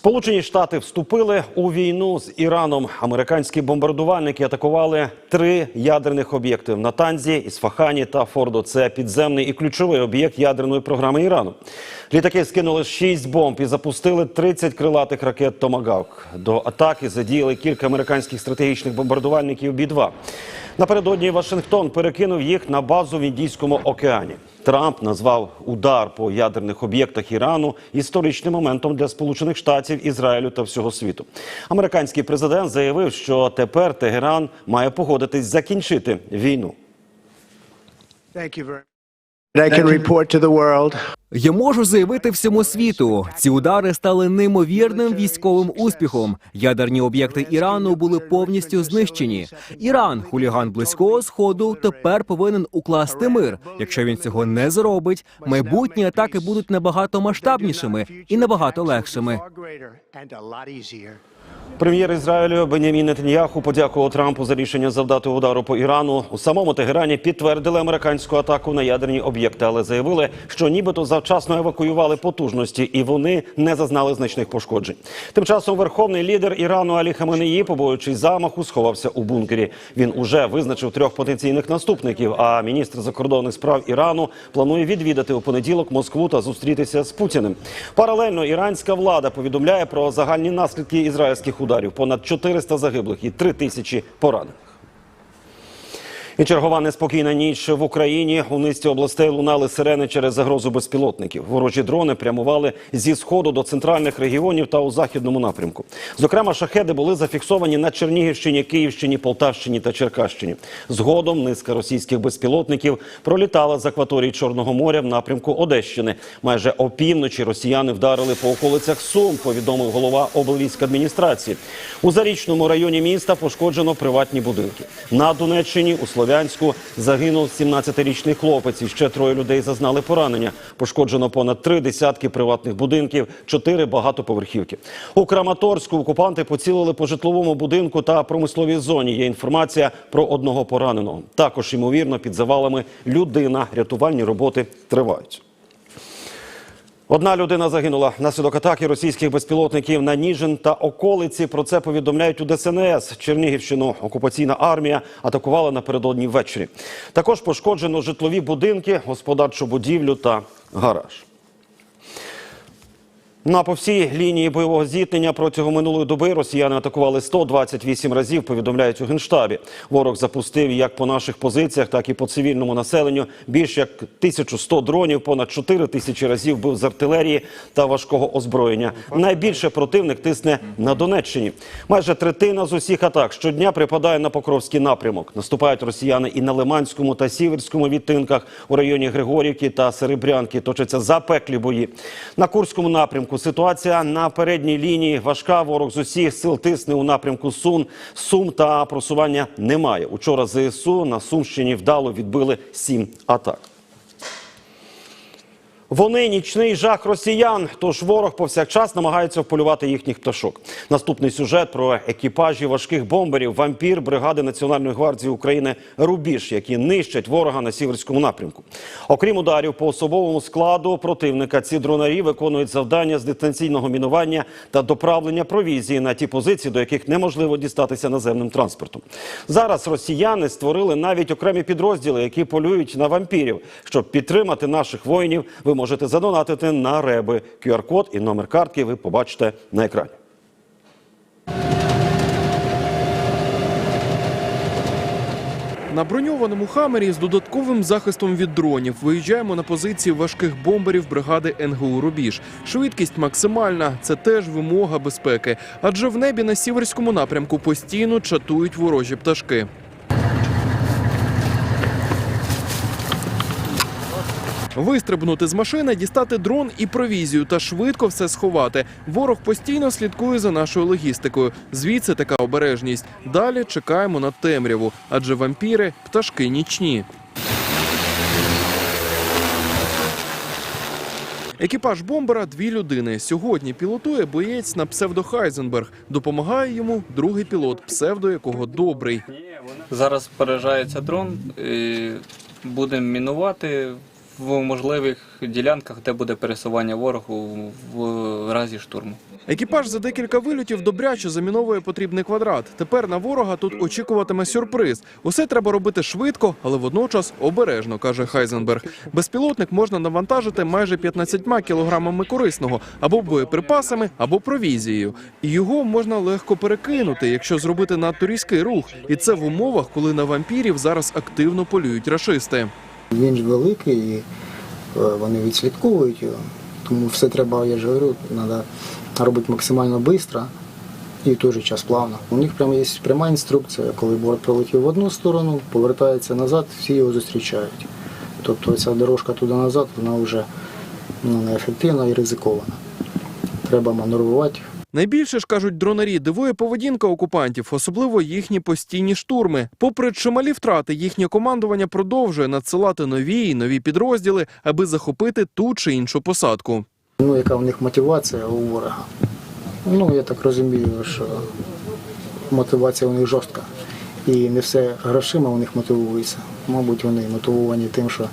Сполучені Штати вступили у війну з Іраном. Американські бомбардувальники атакували три ядерних об'єкти в Натанзі, Ісфахані та Фордо. Це підземний і ключовий об'єкт ядерної програми Ірану. Літаки скинули шість бомб і запустили 30 крилатих ракет Томагавк. До атаки задіяли кілька американських стратегічних бомбардувальників Бі-2. Напередодні Вашингтон перекинув їх на базу в Індійському океані. Трамп назвав удар по ядерних об'єктах Ірану історичним моментом для Сполучених Штатів, Ізраїлю та всього світу. Американський президент заявив, що тепер Тегеран має погодитись закінчити війну. I can report to the world Я можу заявити всьому світу, ці удари стали неймовірним військовим успіхом. Ядерні об'єкти Ірану були повністю знищені. Іран, хуліган близького сходу, тепер повинен укласти мир. Якщо він цього не зробить, майбутні атаки будуть набагато масштабнішими і набагато легшими. Прем'єр Ізраїлю Бенямін Нетаньяху подякував Трампу за рішення завдати удару по Ірану. У самому Тегерані підтвердили американську атаку на ядерні об'єкти, але заявили, що нібито завчасно евакуювали потужності і вони не зазнали значних пошкоджень. Тим часом верховний лідер Ірану Алі Хаменеї, побоюючись замаху, сховався у бункері. Він уже визначив трьох потенційних наступників. А міністр закордонних справ Ірану планує відвідати у понеділок Москву та зустрітися з Путіним. Паралельно іранська влада повідомляє про загальні наслідки ізраїльських ударів: понад 400 загиблих і 3 тисячі поранених. І чергова неспокійна ніч в Україні. У низці областей лунали сирени через загрозу безпілотників. Ворожі дрони прямували зі сходу до центральних регіонів та у західному напрямку. Зокрема, шахеди були зафіксовані на Чернігівщині, Київщині, Полтавщині та Черкащині. Згодом низка російських безпілотників пролітала з акваторії Чорного моря в напрямку Одещини. Майже опівночі росіяни вдарили по околицях Сум. Повідомив голова облвійськадміністрації. У зарічному районі міста пошкоджено приватні будинки. На Донеччині у Слов'янську загинув 17-річний хлопець. Ще троє людей зазнали поранення. Пошкоджено понад три десятки приватних будинків, чотири багатоповерхівки. У Краматорську окупанти поцілили по житловому будинку та промисловій зоні. Є інформація про одного пораненого. Також ймовірно під завалами людина. Рятувальні роботи тривають. Одна людина загинула наслідок атаки російських безпілотників на Ніжин та околиці. Про це повідомляють у ДСНС. Чернігівщину окупаційна армія атакувала напередодні ввечері. Також пошкоджено житлові будинки, господарчу будівлю та гараж. На по всій лінії бойового зіткнення протягом минулої доби росіяни атакували 128 разів. Повідомляють у генштабі. Ворог запустив як по наших позиціях, так і по цивільному населенню. Більш як 1100 дронів, понад 4 тисячі разів бив з артилерії та важкого озброєння. Найбільше противник тисне на Донеччині. Майже третина з усіх атак щодня припадає на Покровський напрямок. Наступають росіяни і на Лиманському та Сіверському відтинках у районі Григорівки та Серебрянки. Точаться запеклі бої. На Курському напрямку ситуація на передній лінії важка. Ворог з усіх сил тисне у напрямку Сум. Сум та просування немає. Учора ЗСУ на Сумщині вдало відбили сім атак. Вони нічний жах росіян. Тож ворог повсякчас намагається вполювати їхніх пташок. Наступний сюжет про екіпажі важких бомберів вампір бригади Національної гвардії України Рубіж, які нищать ворога на сіверському напрямку. Окрім ударів по особовому складу противника, ці дронарі виконують завдання з дистанційного мінування та доправлення провізії на ті позиції, до яких неможливо дістатися наземним транспортом. Зараз росіяни створили навіть окремі підрозділи, які полюють на вампірів. Щоб підтримати наших воїнів, можете задонатити на реби. QR-код і номер картки ви побачите на екрані. На броньованому хамері з додатковим захистом від дронів виїжджаємо на позиції важких бомберів бригади НГУ Рубіж. Швидкість максимальна. Це теж вимога безпеки. Адже в небі на сіверському напрямку постійно чатують ворожі пташки. Вистрибнути з машини, дістати дрон і провізію та швидко все сховати. Ворог постійно слідкує за нашою логістикою. Звідси така обережність. Далі чекаємо на темряву, адже вампіри пташки нічні. Екіпаж бомбера дві людини. Сьогодні пілотує боєць на псевдо Хайзенберг. Допомагає йому другий пілот, псевдо якого добрий. Зараз переражається дрон, будемо мінувати в можливих ділянках, де буде пересування ворогу в разі штурму. Екіпаж за декілька вильотів добряче заміновує потрібний квадрат. Тепер на ворога тут очікуватиме сюрприз. Усе треба робити швидко, але водночас обережно, каже Хайзенберг. Безпілотник можна навантажити майже 15 кілограмами корисного або боєприпасами, або провізією. І його можна легко перекинути, якщо зробити надто різкий рух. І це в умовах, коли на вампірів зараз активно полюють рашисти. Він ж великий, і е, вони відслідковують його. Тому все треба, я ж говорю, треба робити максимально швидко і в той же час плавно. У них прямо є пряма інструкція, коли борт прилетів в одну сторону, повертається назад, всі його зустрічають. Тобто ця дорожка туди-назад, вона вже ну, неефективна і ризикована. Треба маневрувати Найбільше ж кажуть дронарі, дивує поведінка окупантів, особливо їхні постійні штурми. Попри чималі втрати, їхнє командування продовжує надсилати нові і нові підрозділи, аби захопити ту чи іншу посадку. Ну, яка в них мотивація у ворога? Ну, я так розумію, що мотивація у них жорстка. І не все грошима у них мотивується. Мабуть, вони мотивовані тим, що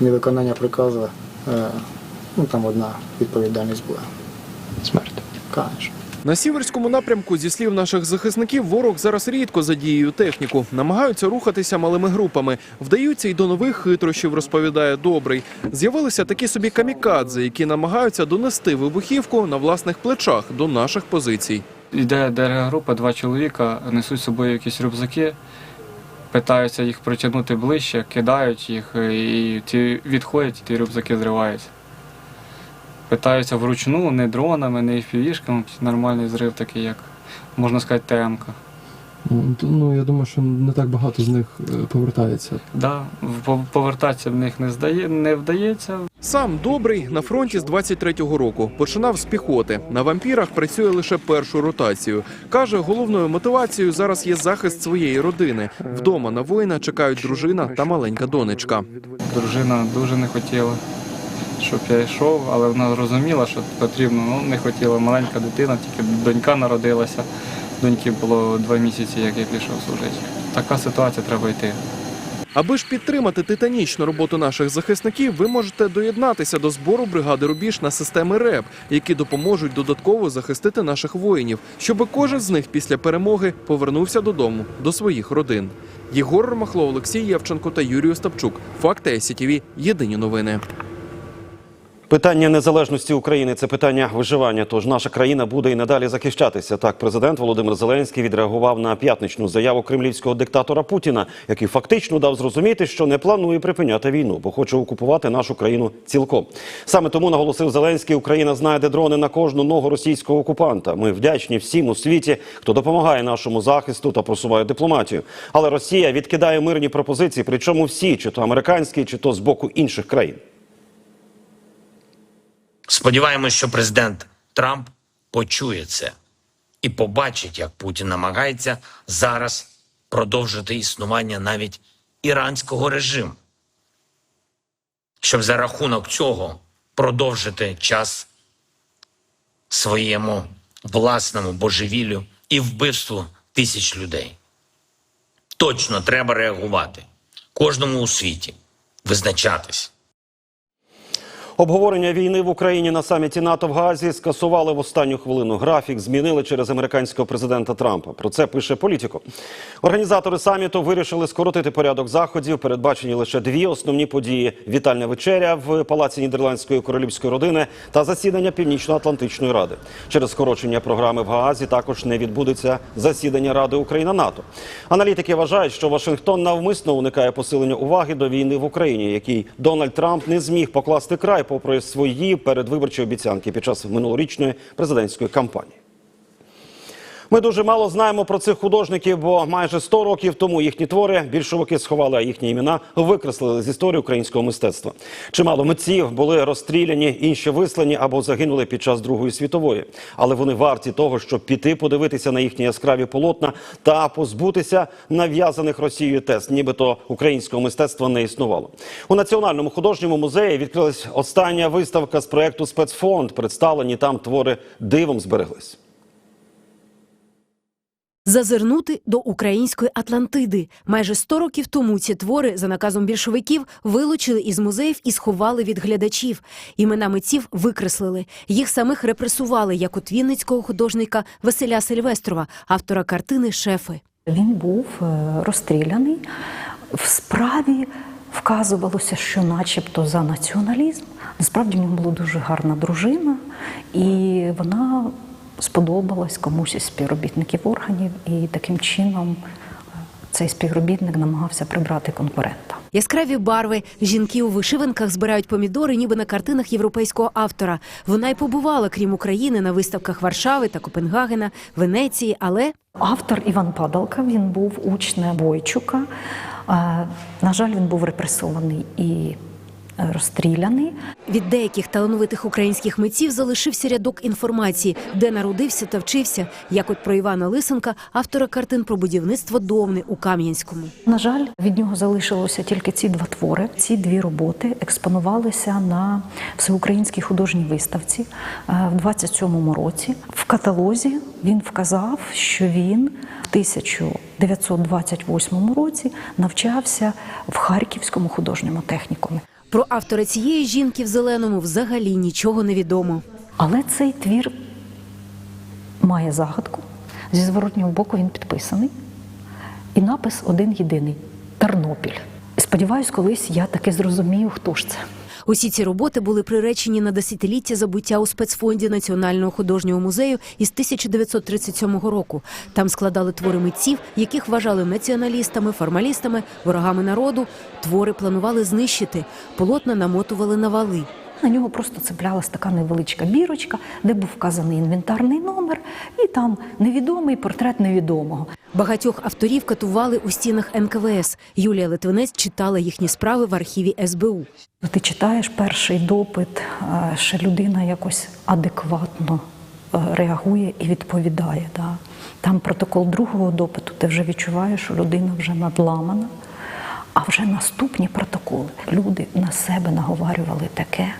невиконання приказу, е, ну там одна відповідальність буде. Смерть. Конечно. На сіверському напрямку, зі слів наших захисників, ворог зараз рідко задіює техніку, намагаються рухатися малими групами, вдаються й до нових хитрощів, розповідає добрий. З'явилися такі собі камікадзе, які намагаються донести вибухівку на власних плечах до наших позицій. Йде ДРГ-група, два чоловіка несуть з собою якісь рюкзаки, питаються їх притягнути ближче, кидають їх, і ті відходять, і ті рюкзаки зриваються. Питаються вручну, не дронами, не FPV-шками, нормальний зрив такий, як можна сказати, ТМК. Ну, я думаю, що не так багато з них е, повертається. Да, в- повертатися в них не, здає, не вдається. Сам добрий на фронті з 23-го року починав з піхоти. На вампірах працює лише першу ротацію. каже, головною мотивацією зараз є захист своєї родини. Вдома на воїна чекають дружина та маленька донечка. Дружина дуже не хотіла, щоб я йшов, але вона розуміла, що потрібно. Ну, не хотіла маленька дитина, тільки донька народилася. Доньки було два місяці, як я пішов служити. Така ситуація треба йти. Аби ж підтримати титанічну роботу наших захисників, ви можете доєднатися до збору бригади Рубіж на системи РЕП, які допоможуть додатково захистити наших воїнів, щоб кожен з них після перемоги повернувся додому до своїх родин. Єгор Ромахло, Олексій Євченко та Юрій Остапчук. Факти СІТВ. Єдині новини. Питання незалежності України це питання виживання. Тож наша країна буде і надалі захищатися. Так, президент Володимир Зеленський відреагував на п'ятничну заяву кремлівського диктатора Путіна, який фактично дав зрозуміти, що не планує припиняти війну, бо хоче окупувати нашу країну цілком. Саме тому наголосив Зеленський, Україна знайде дрони на кожну ногу російського окупанта. Ми вдячні всім у світі, хто допомагає нашому захисту та просуває дипломатію. Але Росія відкидає мирні пропозиції, причому всі, чи то американські, чи то з боку інших країн. Сподіваємось, що президент Трамп почує це і побачить, як Путін намагається зараз продовжити існування навіть іранського режиму, щоб за рахунок цього продовжити час своєму власному божевіллю і вбивству тисяч людей. Точно треба реагувати кожному у світі, визначатись. Обговорення війни в Україні на саміті НАТО в Газі скасували в останню хвилину. Графік змінили через американського президента Трампа. Про це пише політико. Організатори саміту вирішили скоротити порядок заходів. Передбачені лише дві основні події: вітальна вечеря в палаці нідерландської королівської родини та засідання Північно-Атлантичної ради. Через скорочення програми в Гаазі також не відбудеться засідання Ради Україна НАТО. Аналітики вважають, що Вашингтон навмисно уникає посилення уваги до війни в Україні, який Дональд Трамп не зміг покласти край попри свої передвиборчі обіцянки під час минулорічної президентської кампанії. Ми дуже мало знаємо про цих художників, бо майже 100 років тому їхні твори більшовики сховали, а їхні імена викреслили з історії українського мистецтва. Чимало митців були розстріляні, інші вислані або загинули під час Другої світової. Але вони варті того, щоб піти подивитися на їхні яскраві полотна та позбутися нав'язаних Росією тез, нібито українського мистецтва не існувало. У національному художньому музеї відкрилась остання виставка з проекту спецфонд. Представлені там твори дивом збереглись. Зазирнути до української Атлантиди. Майже 100 років тому ці твори за наказом більшовиків вилучили із музеїв і сховали від глядачів. Імена митців викреслили. Їх самих репресували, як от вінницького художника Василя Сильвестрова, автора картини Шефи. Він був е, розстріляний. В справі вказувалося, що начебто за націоналізм. Насправді в нього була дуже гарна дружина, і вона сподобалась комусь із співробітників органів, і таким чином е, цей співробітник намагався прибрати конкурента. Яскраві барви, жінки у вишиванках збирають помідори, ніби на картинах європейського автора. Вона й побувала, крім України, на виставках Варшави та Копенгагена, Венеції, але Автор Іван Падалка він був учнем Бойчука. Е, На жаль, він був репресований і розстріляний. Від деяких талановитих українських митців залишився рядок інформації, де народився та вчився, як от про Івана Лисенка, автора картин про будівництво Довни у Кам'янському. На жаль, від нього залишилося тільки ці два твори. Ці дві роботи експонувалися на всеукраїнській художній виставці е, в 27-му році. В каталозі він вказав, що він в 1928 році навчався в Харківському художньому технікумі. Про автора цієї жінки в зеленому взагалі нічого не відомо. Але цей твір має загадку. Зі зворотнього боку він підписаний. І напис один єдиний Тернопіль. Сподіваюсь, колись я таки зрозумію, хто ж це. Усі ці роботи були приречені на десятиліття забуття у спецфонді Національного художнього музею із 1937 року. Там складали твори митців, яких вважали націоналістами, формалістами, ворогами народу. Твори планували знищити, полотна намотували на вали. На нього просто цеплялась така невеличка бірочка, де був вказаний інвентарний номер, і там невідомий портрет невідомого. Багатьох авторів катували у стінах НКВС. Юлія Литвинець читала їхні справи в архіві СБУ. Ти читаєш перший допит, е, ще людина якось адекватно е, реагує і відповідає. Да. Там протокол другого допиту, ти вже відчуваєш, що людина вже надламана. А вже наступні протоколи люди на себе наговарювали таке,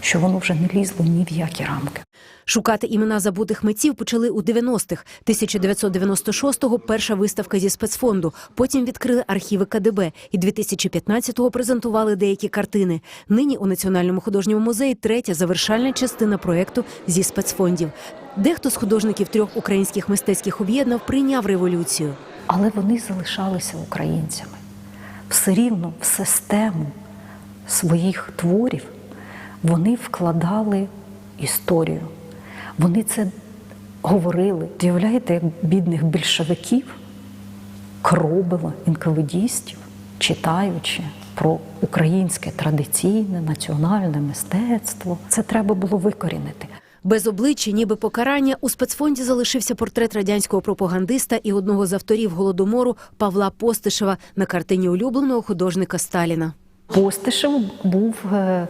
що воно вже не лізло ні в які рамки. Шукати імена забутих митців почали у 90-х. 1996-го – перша виставка зі спецфонду. Потім відкрили архіви КДБ. І 2015-го презентували деякі картини. Нині у Національному художньому музеї третя завершальна частина проєкту зі спецфондів. Дехто з художників трьох українських мистецьких об'єднав прийняв революцію. Але вони залишалися українцями. Все рівно в систему своїх творів вони вкладали історію. Вони це говорили. Уявляєте, як бідних більшовиків кробило інкавидістів, читаючи про українське традиційне національне мистецтво. Це треба було викорінити. Без обличчя, ніби покарання, у спецфонді залишився портрет радянського пропагандиста і одного з авторів голодомору Павла Постишева на картині улюбленого художника Сталіна. Постишев був е,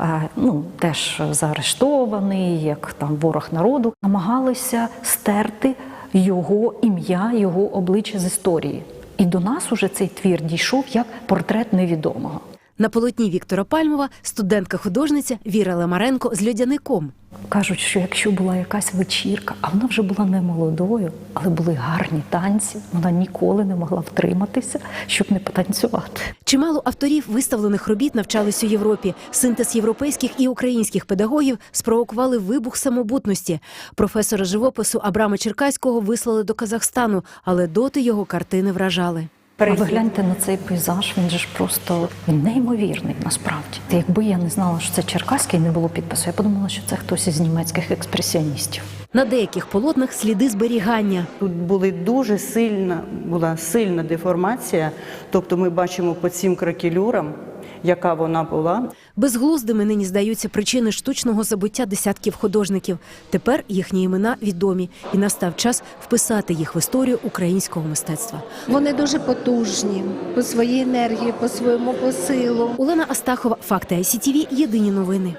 е, ну, теж заарештований, як там ворог народу. Намагалися стерти його ім'я, його обличчя з історії. І до нас уже цей твір дійшов як портрет невідомого. На полотні Віктора Пальмова студентка-художниця Віра Лемаренко з льодяником. Кажуть, що якщо була якась вечірка, а вона вже була не молодою, але були гарні танці, вона ніколи не могла втриматися, щоб не потанцювати. Чимало авторів виставлених робіт навчались у Європі. Синтез європейських і українських педагогів спровокували вибух самобутності. Професора живопису Абрама Черкаського вислали до Казахстану, але доти його картини вражали. А ви гляньте на цей пейзаж, він же ж просто він неймовірний насправді. Якби я не знала, що це Черкаський, не було підпису, я подумала, що це хтось із німецьких експресіоністів. На деяких полотнах сліди зберігання. Тут були дуже сильна, була сильна деформація. Тобто ми бачимо по цим кракелюрам, яка вона була. Безглуздими нині здаються причини штучного забуття десятків художників. Тепер їхні імена відомі, і настав час вписати їх в історію українського мистецтва. Вони дуже потужні по своїй енергії, по своєму посилу. Олена Астахова, факти ICTV, Єдині новини.